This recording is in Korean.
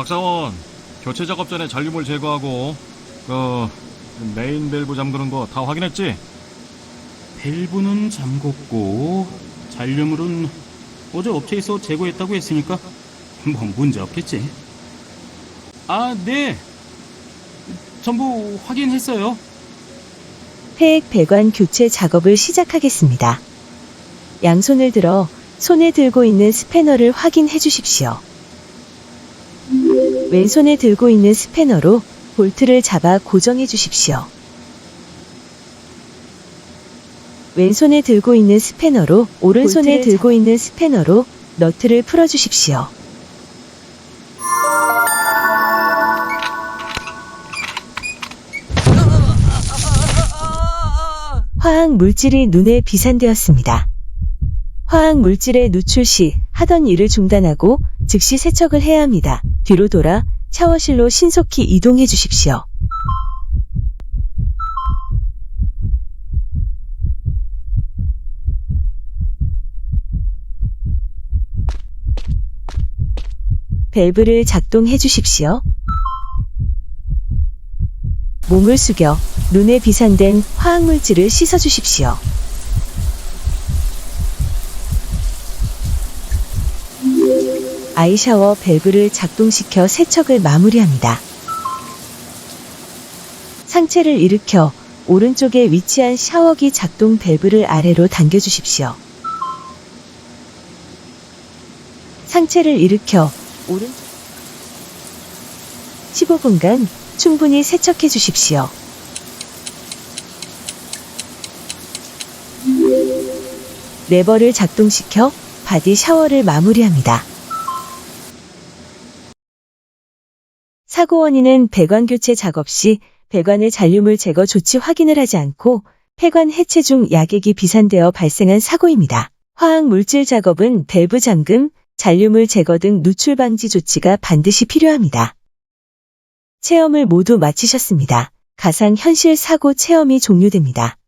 박사원, 교체 작업 전에 잔류물 제거하고 그 메인 밸브 잠그는 거 다 확인했지? 밸브는 잠궜고 잔류물은 어제 업체에서 제거했다고 했으니까 뭐 문제 없겠지. 아, 네. 전부 확인했어요. 폐액 배관 교체 작업을 시작하겠습니다. 양손을 들어 손에 들고 있는 스패너를 확인해 주십시오. 왼손에 들고 있는 스패너로 볼트를 잡아 고정해 주십시오. 왼손에 들고 있는 스패너로 오른손에 들고 있는 스패너로 너트를 풀어 주십시오. 화학 물질이 눈에 비산되었습니다. 화학 물질의 누출 시 하던 일을 중단하고 즉시 세척을 해야 합니다. 뒤로 돌아 샤워실로 신속히 이동해 주십시오. 밸브를 작동해 주십시오. 몸을 숙여 눈에 비산된 화학물질을 씻어 주십시오. 아이샤워 밸브를 작동시켜 세척을 마무리합니다. 상체를 일으켜 오른쪽에 위치한 샤워기 작동 밸브를 아래로 당겨 주십시오. 상체를 일으켜 오른 15분간 충분히 세척해 주십시오. 레버를 작동시켜 바디 샤워를 마무리합니다. 사고 원인은 배관 교체 작업 시 배관의 잔류물 제거 조치 확인을 하지 않고 폐관 해체 중 약액이 비산되어 발생한 사고입니다. 화학 물질 작업은 밸브 잠금, 잔류물 제거 등 누출 방지 조치가 반드시 필요합니다. 체험을 모두 마치셨습니다. 가상 현실 사고 체험이 종료됩니다.